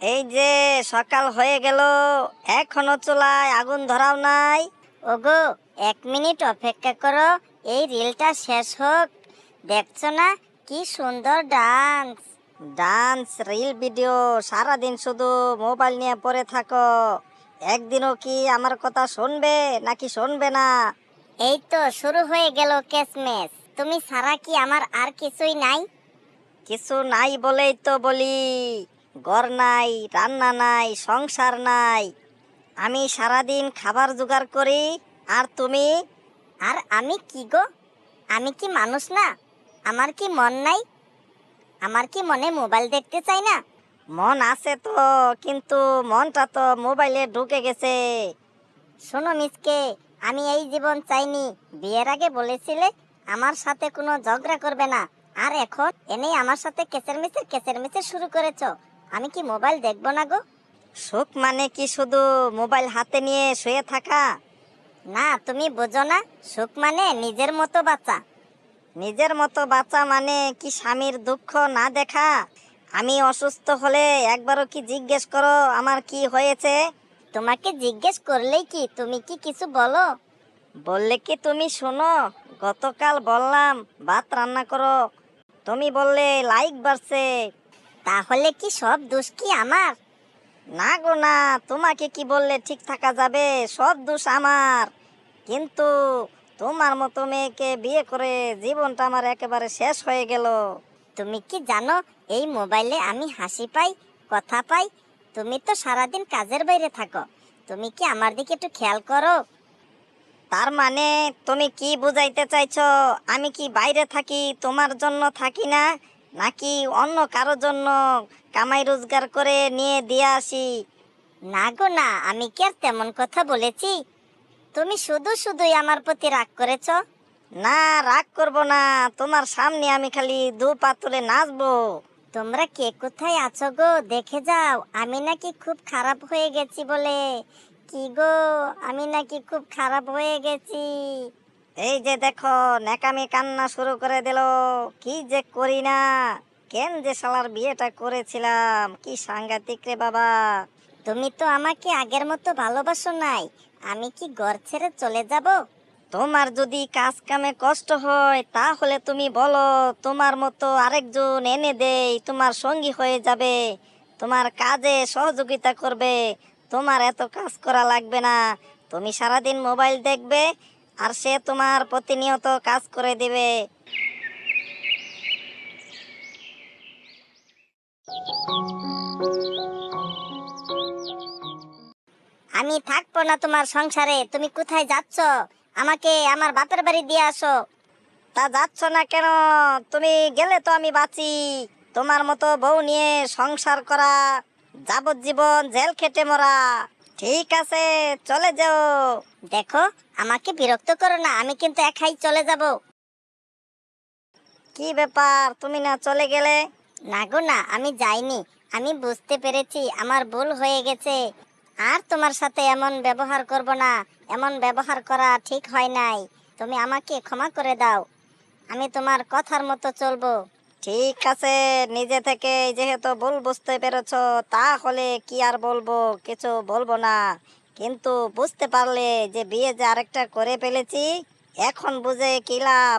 এই যে সকাল হয়ে গেল এখনও চুলায় আগুন ধরাও নাই। ওগো এক মিনিট অপেক্ষা করো এই রিলটা শেষ হোক। দেখছ না কি সুন্দর ডান্স। ডান্স রিল ভিডিও সারাদিন শুধু মোবাইল নিয়ে পড়ে থাকো। একদিনও কি আমার কথা শুনবে নাকি শুনবে না? এই তো শুরু হয়ে গেল কেসমেস। তুমি সারা কি আমার আর কিছুই নাই? কিছু নাই বলেই তো বলি। ঘর নাই, রান্না নাই, সংসার নাই। আমি সারাদিন খাবার জোগাড় করি, আর তুমি? আর আমি কি গো? আমি কি মানুষ না? আমার কি মন নাই? আমার কি মনে মোবাইল দেখতে চাই না? মন আছে তো, কিন্তু মনটা তো মোবাইলে ঢুকে গেছে। শোনো মিসকে, আমি এই জীবন চাইনি। বিয়ের আগে বলেছিলে, আমার সাথে কোনো ঝগড়া করবে না। আর এখন এনেই আমার সাথে কেসের মিচের কেসের মিচের শুরু করেছ। আমি কি মোবাইল দেখব না গো? সুখ মানে কি শুধু মোবাইল হাতে নিয়ে শুয়ে থাকা? না, তুমি বোঝো না, সুখ মানে নিজের মতো বাচ্চা নিজের মতো বাচ্চা মানে কি স্বামীর দুঃখ না দেখা? আমি অসুস্থ হলে একবারও কি জিজ্ঞেস করো আমার কি হয়েছে? তোমাকে জিজ্ঞেস করলেই কি, তুমি কি কিছু বলো? বললে কি তুমি শোনো? গতকাল বললাম, ভাত রান্না করো। তুমি বললে, লাইক বাড়ছে। তাহলে কি সব দোষ কি আমার? না গো না, তোমাকে কি বললে ঠিক থাকা যাবে? সব দোষ আমার। কিন্তু তোমার মতো মেয়েকে বিয়ে করে জীবনটা আমার একেবারে শেষ হয়ে গেল। তুমি কি জানো, এই মোবাইলে আমি হাসি পাই, কথা পাই? তুমি তো সারাদিন কাজের বাইরে থাকো। তুমি কি আমার দিকে একটু খেয়াল করো? তার মানে তুমি কি বুঝাইতে চাইছো, আমি কি বাইরে থাকি, তোমার জন্য থাকি না? নাকি অন্য কারোর জন্য কামাই রোজগার করে নিয়ে দিয়ে আসি? না গো, না, আমি কি আর তেমন কথা বলেছি? তুমি শুধু শুধুই আমার প্রতি রাগ করেছ? না, রাগ করব না, তোমার সামনে আমি খালি দু পা তুলে নাচবো। তোমরা কে কোথায় আছো গো? দেখে যাও, আমি নাকি খুব খারাপ হয়ে গেছি বলে। কি গো, আমি নাকি খুব খারাপ হয়ে গেছি। এই যে দেখো নেকামি কান্না শুরু করে দিল। কি যে করি না? কেন যে শালার বিয়েটা করেছিলাম? কি সাংঘাতিক রে বাবা। তুমি তো আমাকে আগের মতো ভালোবাসো নাই। আমি কি ঘর ছেড়ে চলে যাব? তোমার যদি কাজ কামে কষ্ট হয়, তাহলে তুমি বলো, তোমার মতো আরেকজন এনে দেই, তোমার সঙ্গী হয়ে যাবে। তোমার কাজে সহযোগিতা করবে। তোমার এত কাজ করা লাগবে না। তুমি সারাদিন মোবাইল দেখবে আর সে তোমার প্রতিনিয়ত কাজ করে দিবে। আমি থাকব না তোমার সংসারে, তুমি কোথায় যাচ্ছ? আমাকে আমার বাপের বাড়ি দিয়ে আসো। তা যাচ্ছ না কেন? তুমি গেলে তো আমি বাঁচি। তোমার মতো বউ নিয়ে সংসার করা, যাবজ্জীবন জেল খেটে মরা। ঠিক আছে, চলে যাও। দেখো, আমাকে বিরক্ত করো না, আমি কিন্তু একাই চলে যাব। কি ব্যাপার, তুমি না চলে গেলে? না গো না, আমি যাইনি। আমি বুঝতে পেরেছি, আমার ভুল হয়ে গেছে। আর তোমার সাথে এমন ব্যবহার করব না, এমন ব্যবহার করা ঠিক হয় নাই। তুমি আমাকে ক্ষমা করে দাও। আমি তোমার কথার মতো চলবো। ঠিক আছে, নিজে থেকে যেহেতু ভুল বুঝতে পেরেছ, তাহলে কি আর বলব? কিছু বলব না। কিন্তু বুঝতে পারলে যে বিয়ে যে আরেকটা করে ফেলেছি, এখন বুঝে কি লাভ?